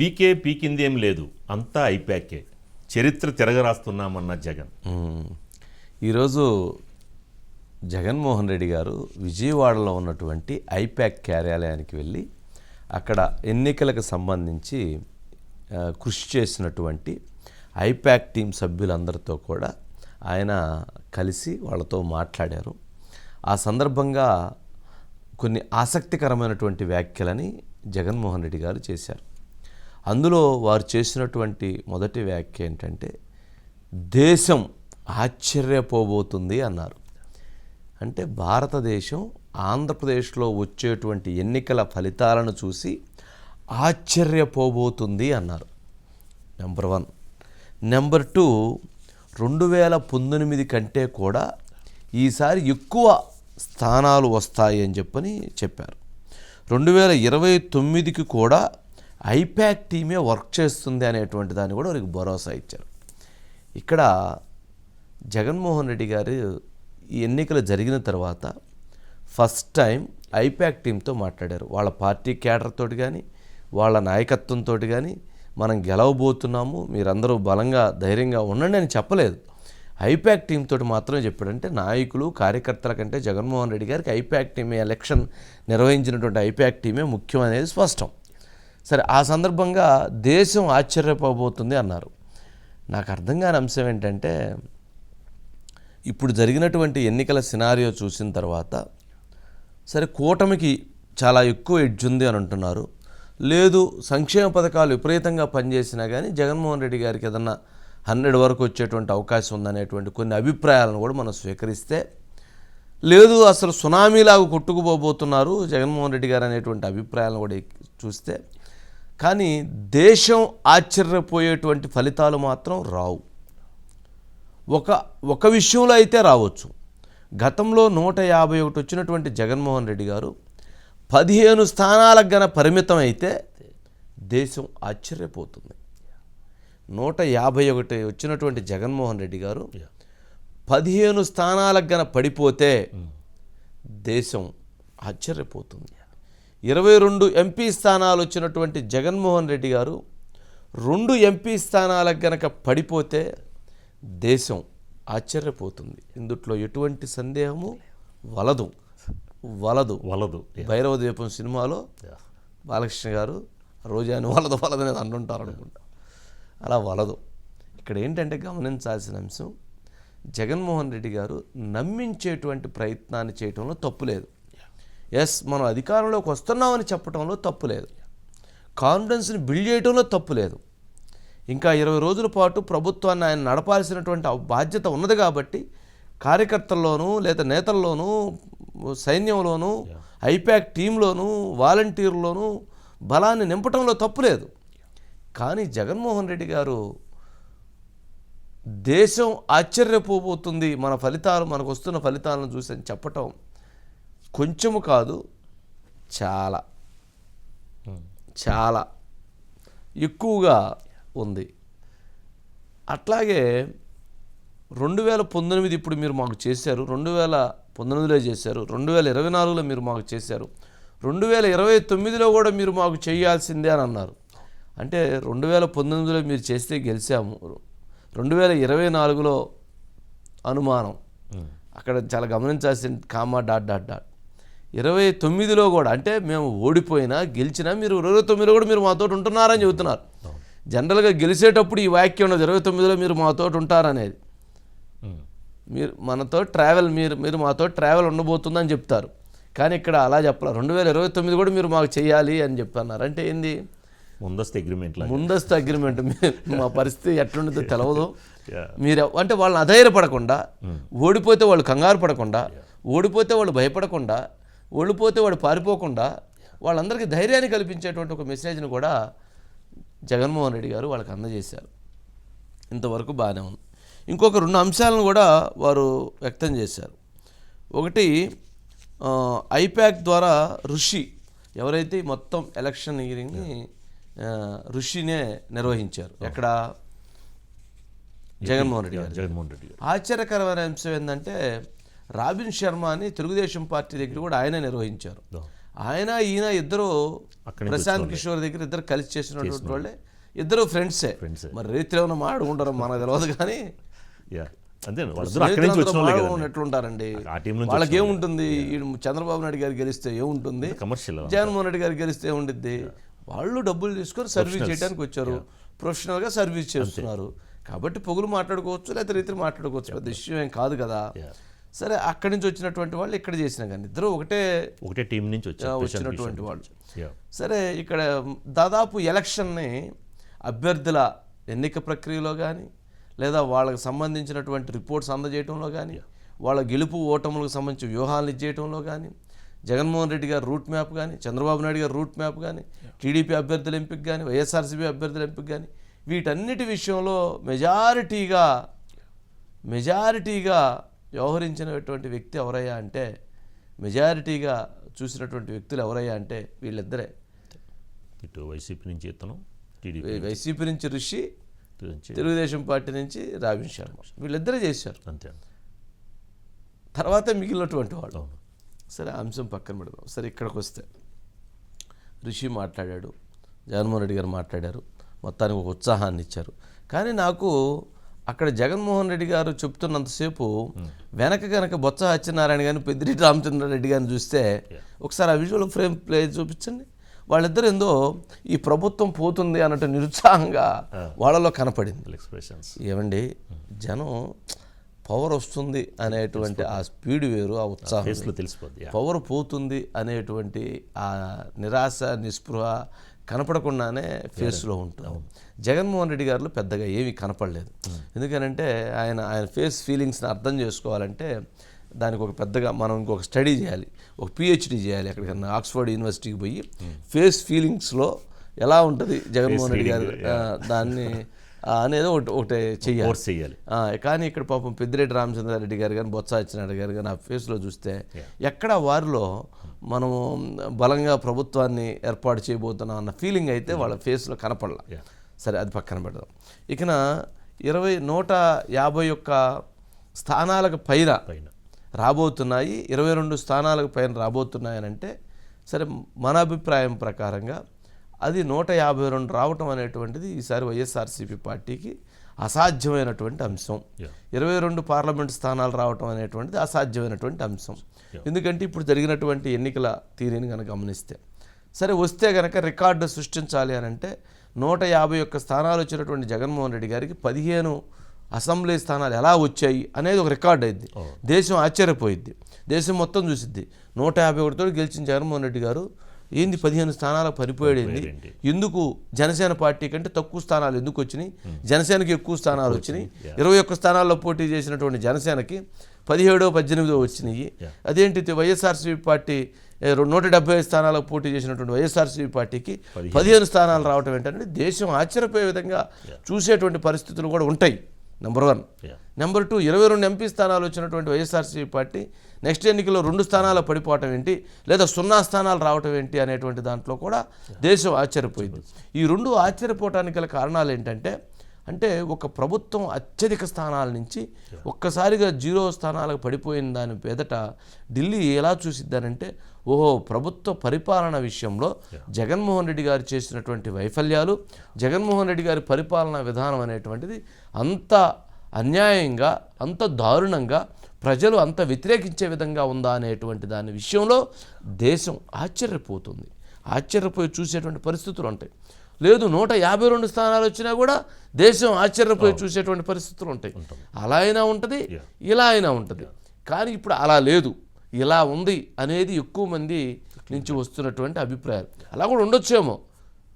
పీకే పీకిందేం లేదు. అంతా ఐపాకే చరిత్ర తిరగరాస్తున్నామన్న జగన్. ఈరోజు జగన్మోహన్ రెడ్డి గారు విజయవాడలో ఉన్నటువంటి ఐప్యాక్ కార్యాలయానికి వెళ్ళి అక్కడ ఎన్నికలకు సంబంధించి కృషి చేసినటువంటి ఐప్యాక్ టీం సభ్యులందరితో కూడా ఆయన కలిసి వాళ్ళతో మాట్లాడారు. ఆ సందర్భంగా కొన్ని ఆసక్తికరమైనటువంటి వ్యాఖ్యలని జగన్మోహన్ రెడ్డి గారు చేశారు. అందులో వారు చేసినటువంటి మొదటి వ్యాఖ్య ఏంటంటే దేశం ఆశ్చర్యపోబోతుంది అన్నారు. అంటే భారతదేశం ఆంధ్రప్రదేశ్లో వచ్చేటువంటి ఎన్నికల ఫలితాలను చూసి ఆశ్చర్యపోబోతుంది అన్నారు. Number one. నెంబర్ టూ రెండు వేల పంతొమ్మిది కంటే కూడా ఈసారి ఎక్కువ స్థానాలు వస్తాయి అని చెప్పని చెప్పారు. రెండు వేల ఇరవై తొమ్మిదికి కూడా ఐప్యాక్ టీమే వర్క్ చేస్తుంది అనేటువంటి దాన్ని కూడా వారికి భరోసా ఇచ్చారు. ఇక్కడ జగన్మోహన్ రెడ్డి గారు ఈ ఎన్నికలు జరిగిన తర్వాత ఫస్ట్ టైం ఐప్యాక్ టీంతో మాట్లాడారు. వాళ్ళ పార్టీ క్యాడర్ తోటి కానీ వాళ్ళ నాయకత్వంతో కానీ మనం గెలవబోతున్నాము మీరందరూ బలంగా ధైర్యంగా ఉండండి అని చెప్పలేదు. ఐప్యాక్ టీం తోటి మాత్రమే చెప్పాడంటే నాయకులు కార్యకర్తల కంటే జగన్మోహన్ రెడ్డి గారికి ఐప్యాక్ టీమే ఎలక్షన్ నిర్వహించినటువంటి ఐప్యాక్ టీమే ముఖ్యం అనేది స్పష్టం. సరే ఆ సందర్భంగా దేశం ఆశ్చర్యపోబోతుంది అన్నారు. నాకు అర్థం కాని అంశం ఏంటంటే ఇప్పుడు జరిగినటువంటి ఎన్నికల సినారియో చూసిన తర్వాత సరే కూటమికి చాలా ఎక్కువ ఎడ్జ్ ఉంది అని అంటున్నారు. లేదు సంక్షేమ పథకాలు విపరీతంగా పనిచేసినా కానీ జగన్మోహన్ రెడ్డి గారికి ఏదన్నా హండ్రెడ్ వరకు వచ్చేటువంటి అవకాశం ఉందనేటువంటి కొన్ని అభిప్రాయాలను కూడా మనం స్వీకరిస్తే లేదు అసలు సునామీలాగా కొట్టుకుపోబోతున్నారు జగన్మోహన్ రెడ్డి గారు అనేటువంటి అభిప్రాయాలను కూడా చూస్తే కానీ దేశం ఆశ్చర్యపోయేటువంటి ఫలితాలు మాత్రం రావు. ఒక ఒక విషయంలో అయితే రావచ్చు. గతంలో నూట యాభై ఒకటి వచ్చినటువంటి జగన్మోహన్ రెడ్డి గారు పదిహేను స్థానాలకు గన పరిమితం అయితే దేశం ఆశ్చర్యపోతుంది. నూట యాభై ఒకటి వచ్చినటువంటి జగన్మోహన్ రెడ్డి గారు పదిహేను స్థానాలకు గన పడిపోతే దేశం ఆశ్చర్యపోతుంది. ఇరవై రెండు ఎంపీ స్థానాలు వచ్చినటువంటి జగన్మోహన్ రెడ్డి గారు రెండు ఎంపీ స్థానాలకు గనక పడిపోతే దేశం ఆశ్చర్యపోతుంది. ఇందుట్లో ఎటువంటి సందేహము? వలదు. వలదు. వలదు. భైరవ దీపం సినిమాలో బాలకృష్ణ గారు రోజాని వలదు వలదు అనేది అంటుంటారు అనుకుంటా. అలా వలదు. ఇక్కడ ఏంటంటే గమనించాల్సిన అంశం జగన్మోహన్ రెడ్డి గారు నమ్మించేటువంటి ప్రయత్నాన్ని చేయటంలో తప్పు లేదు. ఎస్ మనం అధికారంలోకి వస్తున్నామని చెప్పడంలో తప్పు లేదు. కాన్ఫిడెన్స్ని బిల్డ్ చేయడంలో తప్పు లేదు. ఇంకా ఇరవై రోజుల పాటు ప్రభుత్వాన్ని ఆయన నడపాల్సినటువంటి బాధ్యత ఉన్నది కాబట్టి కార్యకర్తల్లోనూ లేదా నేతల్లోనూ సైన్యంలోనూ ఐపాక్ టీంలోనూ వాలంటీర్లోనూ బలాన్ని నింపటంలో తప్పు లేదు. కానీ జగన్మోహన్ రెడ్డి గారు దేశం ఆశ్చర్యపోబోతుంది. మన ఫలితాలు మనకు వస్తున్న ఫలితాలను చూసి అని చెప్పటం కొంచెము కాదు చాలా. చాలా. ఎక్కువగా ఉంది. అట్లాగే రెండు వేల పంతొమ్మిది ఇప్పుడు మీరు మాకు చేశారు రెండు వేల పంతొమ్మిదిలో చేశారు రెండు వేల ఇరవై నాలుగులో మీరు మాకు చేశారు రెండు వేల ఇరవై తొమ్మిదిలో కూడా మీరు మాకు చేయాల్సిందే అని అన్నారు. అంటే రెండు వేల పంతొమ్మిదిలో మీరు చేస్తే గెలిచాము. రెండు వేల ఇరవై నాలుగులో అనుమానం. అక్కడ చాలా గమనించాల్సిన కామా డాట్ డాట్ డాట్. ఇరవై తొమ్మిదిలో కూడా అంటే మేము ఓడిపోయినా గెలిచినా మీరు ఇరవై తొమ్మిదిలో కూడా మీరు మాతో ఉంటున్నారని చెబుతున్నారు. జనరల్గా గెలిచేటప్పుడు ఈ వాక్యం ఉన్నది ఇరవై తొమ్మిదిలో మీరు మాతో ఉంటారనేది. మీరు మనతో ట్రావెల్ మీరు మీరు మాతో ట్రావెల్ ఉండబోతుందని చెప్తారు. కానీ ఇక్కడ అలా చెప్పాలి రెండు వేల ఇరవై తొమ్మిది కూడా మీరు మాకు చేయాలి అని చెప్పన్నారు అంటే ఏంది? ముందస్తు అగ్రిమెంట్ ముందస్తు అగ్రిమెంట్ మా పరిస్థితి ఎట్లుంటుందో తెలవదు. మీరు అంటే వాళ్ళని అధైర్యపడకుండా ఓడిపోతే వాళ్ళు కంగారు పడకుండా ఓడిపోతే వాళ్ళు భయపడకుండా ఓడిపోతే వాడు పారిపోకుండా వాళ్ళందరికీ ధైర్యాన్ని కల్పించేటువంటి ఒక మెసేజ్ని కూడా జగన్మోహన్ రెడ్డి గారు వాళ్ళకి అందజేశారు. ఇంతవరకు బాగానే ఉంది. ఇంకొక రెండు అంశాలను కూడా వారు వ్యక్తం చేశారు. ఒకటి ఆ, ఐపాక్ ద్వారా ఋషి ఎవరైతే మొత్తం ఎలక్షన్ ఇయరింగ్ని ఋషినే నిర్వహించారు. ఎక్కడ? జగన్మోహన్ రెడ్డి గారు. జగన్మోహన్ రెడ్డి ఆశ్చర్యకరమైన అంశం ఏంటంటే రాబిన్ శర్మ అని తెలుగుదేశం పార్టీ దగ్గర కూడా ఆయనే నిర్వహించారు. ఆయన ఈయన ఇద్దరు ప్రశాంత్ కిషోర్ దగ్గర ఇద్దరు కలిసి చేసినటువంటి వాళ్ళే. ఇద్దరు ఫ్రెండ్సే. మరి రీతి ఏమైనా మాడుకుంటారో మనకు తెలియదు కానీ నుంచి వాళ్ళకి ఏముంటుంది? ఈ చంద్రబాబు నాయుడు గారు గెలిస్తే ఏముంటుంది? కమర్షియల్ జగన్మోహన్ రెడ్డి గారు గెలిస్తే ఏముండిద్ది? వాళ్ళు డబ్బులు తీసుకొని సర్వీస్ చేయడానికి వచ్చారు. ప్రొఫెషనల్గా సర్వీస్ చేస్తున్నారు. కాబట్టి పొగులు మాట్లాడుకోవచ్చు లేకపోతే రీతిని మాట్లాడుకోవచ్చు. పెద్ద ఇష్యూ ఏం కాదు కదా. సరే అక్కడి నుంచి వచ్చినటువంటి వాళ్ళు ఇక్కడ చేసిన కానీ ఇద్దరు ఒకటే ఒకటే టీం నుంచి వచ్చినటువంటి వాళ్ళు. సరే ఇక్కడ దాదాపు ఎలక్షన్ని అభ్యర్థుల ఎన్నిక ప్రక్రియలో కానీ లేదా వాళ్ళకి సంబంధించినటువంటి రిపోర్ట్స్ అందజేయడంలో కానీ వాళ్ళ గెలుపు ఓటములకు సంబంధించి వ్యూహాలను ఇచ్చేయటంలో కానీ జగన్మోహన్ రెడ్డి గారి రూట్ మ్యాప్ కానీ చంద్రబాబు నాయుడు గారి రూట్ మ్యాప్ కానీ టీడీపీ అభ్యర్థుల ఎంపిక కానీ వైఎస్ఆర్సీపీ అభ్యర్థుల ఎంపిక కానీ వీటన్నిటి విషయంలో మెజారిటీగా మెజారిటీగా వ్యవహరించినటువంటి వ్యక్తి ఎవరయ్యా అంటే మెజారిటీగా చూసినటువంటి వ్యక్తులు ఎవరయ్యా అంటే వీళ్ళిద్దరే. ఇటు వైసీపీ నుంచి ఇతను వైసీపీ నుంచి ఋషి తెలుగుదేశం పార్టీ నుంచి రాబిన్ శర్మ. వీళ్ళిద్దరే చేశారు. అంతే తర్వాత మిగిలినటువంటి వాళ్ళు. సరే అంశం పక్కన పెడదాం. సరే ఇక్కడికి వస్తే. ఋషి మాట్లాడాడు జగన్మోహన్ రెడ్డి గారు మాట్లాడారు మొత్తానికి ఒక ఉత్సాహాన్ని ఇచ్చారు. కానీ నాకు అక్కడ జగన్మోహన్ రెడ్డి గారు చెప్తున్నంతసేపు వెనక గనక బొత్స సత్యనారాయణ గారిని పెద్దిరెడ్డి రామచంద్రారెడ్డి గారిని చూస్తే ఒకసారి ఆ విజువల్ ఫ్రేమ్ ప్లే చూపించండి. వాళ్ళిద్దరు ఏందో ఈ ప్రభుత్వం పోతుంది అన్నట్టు నిరుత్సాహంగా వాళ్ళలో కనపడింది. ఎక్స్ప్రెషన్స్ ఏమండి? జనం పవర్ వస్తుంది అనేటువంటి ఆ స్పీడ్ వేరు ఆ ఉత్సాహం పవర్ పోతుంది అనేటువంటి ఆ నిరాశ నిస్పృహ కనపడకుండానే ఫేస్లో ఉంటుంది. జగన్మోహన్ రెడ్డి గారిలో పెద్దగా ఏమీ కనపడలేదు. ఎందుకనంటే ఆయన ఆయన ఫేస్ ఫీలింగ్స్ని అర్థం చేసుకోవాలంటే దానికి ఒక పెద్దగా మనం ఇంకొక స్టడీ చేయాలి. ఒక పిహెచ్డి చేయాలి ఎక్కడికన్నా ఆక్స్ఫర్డ్ యూనివర్సిటీకి పోయి ఫేస్ ఫీలింగ్స్లో ఎలా ఉంటుంది జగన్మోహన్ రెడ్డి గారు? దాన్ని అనేది ఒకటి ఒకటి చెయ్యాలి. చేయాలి కానీ ఇక్కడ పాపం పెద్దిరెడ్డి రామచంద్రారెడ్డి గారు కానీ బొత్స సత్యనారాయణ గారు కానీ ఆ ఫేస్లో చూస్తే ఎక్కడ వారిలో మనము బలంగా ప్రభుత్వాన్ని ఏర్పాటు చేయబోతున్నాం అన్న ఫీలింగ్ అయితే వాళ్ళ ఫేస్లో కనపడలా. సరే అది పక్కన పెడదాం. ఇకన ఇరవై నూట యాభై ఒక్క స్థానాలకు పైన పైన. రాబోతున్నాయి. ఇరవై రెండు స్థానాలకు పైన రాబోతున్నాయనంటే సరే మన అభిప్రాయం ప్రకారంగా అది నూట యాభై రెండు రావటం అనేటువంటిది ఈసారి వైఎస్ఆర్సీపీ పార్టీకి అసాధ్యమైనటువంటి అంశం. ఇరవై రెండు పార్లమెంట్ స్థానాలు రావటం అనేటువంటిది అసాధ్యమైనటువంటి అంశం. ఎందుకంటే ఇప్పుడు జరిగినటువంటి ఎన్నికల తీరుని కనుక గమనిస్తే సరే వస్తే కనుక రికార్డు సృష్టించాలి అని అంటే నూట యాభై ఒక్క స్థానాలు వచ్చినటువంటి జగన్మోహన్ రెడ్డి గారికి పదిహేను అసెంబ్లీ స్థానాలు ఎలా వచ్చాయి అనేది ఒక రికార్డ్ అయింది. దేశం ఆశ్చర్యపోయిద్ది. దేశం మొత్తం చూసిద్ది. నూట యాభై ఒకటితో గెలిచిన జగన్మోహన్ రెడ్డి గారు ఏంది పదిహేను స్థానాలకు పడిపోయాడేంది? ఎందుకు? జనసేన పార్టీ కంటే తక్కువ స్థానాలు ఎందుకు వచ్చినాయి? జనసేనకి ఎక్కువ స్థానాలు వచ్చినాయి. ఇరవై ఒక్క స్థానాల్లో పోటీ చేసినటువంటి జనసేనకి పదిహేడో పద్దెనిమిదో వచ్చినాయి. అదేంటి వైఎస్ఆర్సీపీ పార్టీ రెండు- నూట డెబ్బై ఐదు స్థానాలకు పోటీ చేసినటువంటి వైఎస్ఆర్సీపీ పార్టీకి పదిహేను స్థానాలు రావటం ఏంటంటే దేశం ఆశ్చర్యపోయే విధంగా చూసేటువంటి పరిస్థితులు కూడా ఉంటాయి. Number one. నెంబర్ టూ ఇరవై రెండు ఎంపీ స్థానాలు వచ్చినటువంటి వైఎస్ఆర్సీపీ పార్టీ నెక్స్ట్ ఎన్నికల్లో రెండు స్థానాలు పడిపోవటం ఏంటి? లేదా సున్నా స్థానాలు రావటం ఏంటి అనేటువంటి దాంట్లో కూడా దేశం ఆశ్చర్యపోయింది. ఈ రెండు ఆశ్చర్యపోవటానికి గల కారణాలు ఏంటంటే అంటే ఒక ప్రభుత్వం అత్యధిక స్థానాల నుంచి ఒక్కసారిగా జీరో స్థానాలకు పడిపోయిన దాని పేదట ఢిల్లీ ఎలా చూసిద్దానంటే ఓహో ప్రభుత్వ పరిపాలన విషయంలో జగన్మోహన్ రెడ్డి గారు చేసినటువంటి వైఫల్యాలు జగన్మోహన్ రెడ్డి గారి పరిపాలనా విధానం అనేటువంటిది అంత అన్యాయంగా అంత దారుణంగా ప్రజలు అంత వ్యతిరేకించే విధంగా ఉందా అనేటువంటి దాని విషయంలో దేశం ఆశ్చర్యపోతుంది. ఆశ్చర్యపోయి చూసేటువంటి పరిస్థితులు ఉంటాయి. లేదు నూట యాభై రెండు స్థానాలు వచ్చినా కూడా దేశం ఆశ్చర్యపోయి చూసేటువంటి పరిస్థితులు ఉంటాయి. అలా అయినా ఉంటుంది ఇలా అయినా ఉంటుంది. కానీ ఇప్పుడు అలా లేదు. ఇలా ఉంది అనేది ఎక్కువ మంది నుంచి వస్తున్నటువంటి అభిప్రాయాలు. అలా కూడా ఉండొచ్చేమో.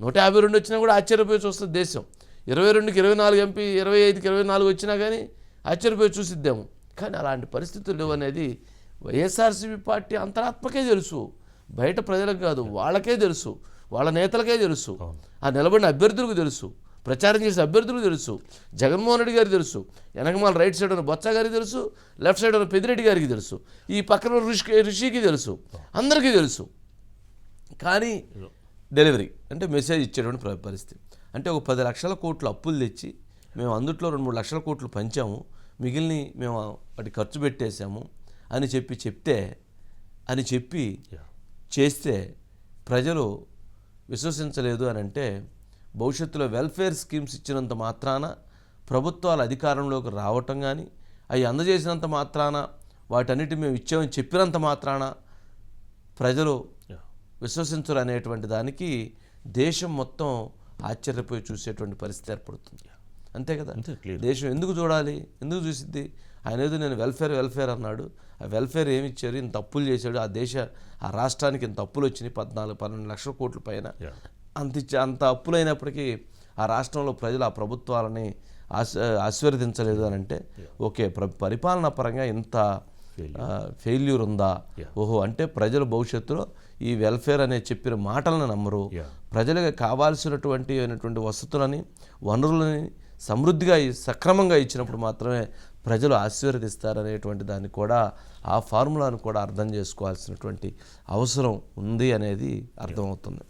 నూట యాభై రెండు వచ్చినా కూడా ఆశ్చర్యపోయి చూస్తుంది దేశం. ఇరవై రెండుకి ఇరవై నాలుగు ఎంపీ ఇరవై ఐదుకి ఇరవై నాలుగు వచ్చినా కానీ ఆశ్చర్యపోయి చూసిద్దాము. కానీ అలాంటి పరిస్థితులు లేవు అనేది వైఎస్ఆర్సీపీ పార్టీ అంతరాత్మకే తెలుసు. బయట ప్రజలకు కాదు వాళ్ళకే తెలుసు. వాళ్ళ నేతలకే తెలుసు. ఆ నిలబడిన అభ్యర్థులకు తెలుసు. ప్రచారం చేసే అభ్యర్థులకు తెలుసు. జగన్మోహన్ రెడ్డి గారికి తెలుసు. వెనకమాల రైట్ సైడ్ ఉన్న బొత్స గారికి తెలుసు. లెఫ్ట్ సైడ్ ఉన్న పెద్దిరెడ్డి గారికి తెలుసు. ఈ పక్కన ఉన్న ఋషి ఋషికి తెలుసు. అందరికీ తెలుసు. కానీ డెలివరీ అంటే మెసేజ్ ఇచ్చేటువంటి ప్ర- పరిస్థితి. అంటే ఒక పది లక్షల కోట్లు అప్పులు తెచ్చి మేము అందుట్లో రెండు మూడు లక్షల కోట్లు పంచాము. మిగిలిన మేము వాటి ఖర్చు పెట్టేశాము అని చెప్పి చెప్తే అని చెప్పి చేస్తే ప్రజలు విశ్వసించలేదు అని అంటే భవిష్యత్తులో వెల్ఫేర్ స్కీమ్స్ ఇచ్చినంత మాత్రాన ప్రభుత్వాలు అధికారంలోకి రావటం కానీ అవి అందజేసినంత మాత్రాన వాటన్నిటి మేము ఇచ్చామని చెప్పినంత మాత్రాన ప్రజలు. విశ్వసించరు అనేటువంటి దానికి దేశం మొత్తం ఆశ్చర్యపోయి చూసేటువంటి పరిస్థితి ఏర్పడుతుంది అంతే కదా. దేశం ఎందుకు చూడాలి? ఎందుకు చూసిద్ది? ఆయన ఏదో నేను వెల్ఫేర్ వెల్ఫేర్ అన్నాడు. ఆ వెల్ఫేర్ ఏమి ఇచ్చారు ఇంత అప్పులు చేశాడు. ఆ దేశ ఆ రాష్ట్రానికి ఇంత అప్పులు వచ్చినాయి. పద్నాలుగు పన్నెండు లక్షల కోట్ల పైన. అంత ఇచ్చే అంత అప్పులైనప్పటికీ ఆ రాష్ట్రంలో ప్రజలు ఆ ప్రభుత్వాలని ఆశ ఆశీర్వదించలేదు అని అంటే ఓకే ప్ర పరిపాలనా పరంగా ఇంత ఫెయిల్యూర్ ఉందా. ఓహో అంటే ప్రజలు భవిష్యత్తులో ఈ వెల్ఫేర్ అనే చెప్పిన మాటలను నమ్మరు. ప్రజలకు కావాల్సినటువంటి అయినటువంటి వసతులని వనరులని సమృద్ధిగా సక్రమంగా ఇచ్చినప్పుడు మాత్రమే ప్రజలు ఆశీర్వదిస్తారనేటువంటి దాన్ని కూడా ఆ ఫార్ములాను కూడా అర్థం చేసుకోవాల్సినటువంటి అవసరం ఉంది అనేది అర్థమవుతుంది.